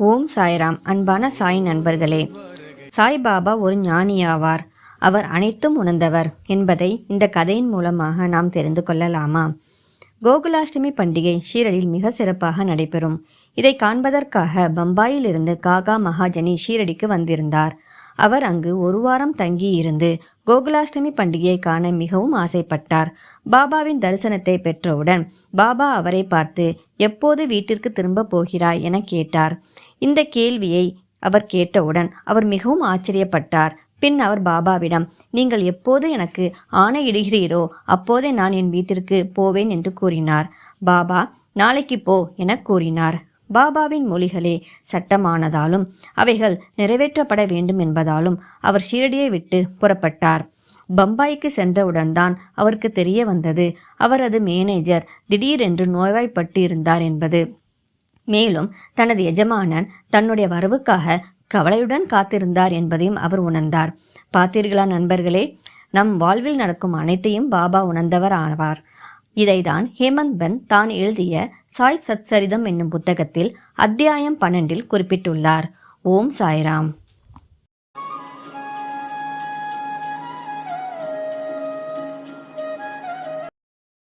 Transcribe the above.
ஓம் சாய்ராம் அன்பான சாய் நண்பர்களே. சாய்பாபா ஒரு ஞானியாவார். அவர் அனைத்தும் உணர்ந்தவர் என்பதை இந்த கதையின் மூலமாக நாம் தெரிந்து கொள்ளலாமா? கோகுலாஷ்டமி பண்டிகை ஷீரடியில் மிக சிறப்பாக நடைபெறும். இதை காண்பதற்காக பம்பாயிலிருந்து காகா மகாஜனி ஷீரடிக்கு வந்திருந்தார். அவர் அங்கு ஒரு வாரம் தங்கி இருந்து கோகுலாஷ்டமி பண்டிகையை காண மிகவும் ஆசைப்பட்டார். பாபாவின் தரிசனத்தை பெற்றவுடன் பாபா அவரை பார்த்து எப்போது வீட்டிற்கு திரும்ப போகிறாய்? என கேட்டார். இந்த கேள்வியை அவர் கேட்டவுடன் அவர் மிகவும் ஆச்சரியப்பட்டார். பின் அவர் பாபாவிடம் நீங்கள் எப்போது எனக்கு ஆணையிடுகிறீரோ அப்போதே நான் என் வீட்டிற்கு போவேன் என்று கூறினார். பாபா நாளைக்கு போ என கூறினார். பாபாவின் மொழிகளே சட்டமானதாலும் அவைகள் நிறைவேற்றப்பட வேண்டும் என்பதாலும் அவர் ஷீரடியை விட்டு புறப்பட்டார். பம்பாய்க்கு சென்றவுடன் தான் அவருக்கு தெரிய வந்தது அவரது மேனேஜர் திடீரென்று நோய்வாய்ப்பட்டு இருந்தார் என்பது. மேலும் தனது எஜமானன் தன்னுடைய வரவுக்காக கவலையுடன் காத்திருந்தார் என்பதையும் அவர் உணர்ந்தார். பார்த்தீர்களா நண்பர்களே நம் வாழ்வில் நடக்கும் அனைத்தையும் பாபா உணர்ந்தவர் ஆவார். இதைதான் ஹேமந்த் பென் தான் எழுதிய சாய் சத்சரிதம் என்னும் புத்தகத்தில் அத்தியாயம் பன்னெண்டில் குறிப்பிட்டுள்ளார். ஓம் சாய்ராம்.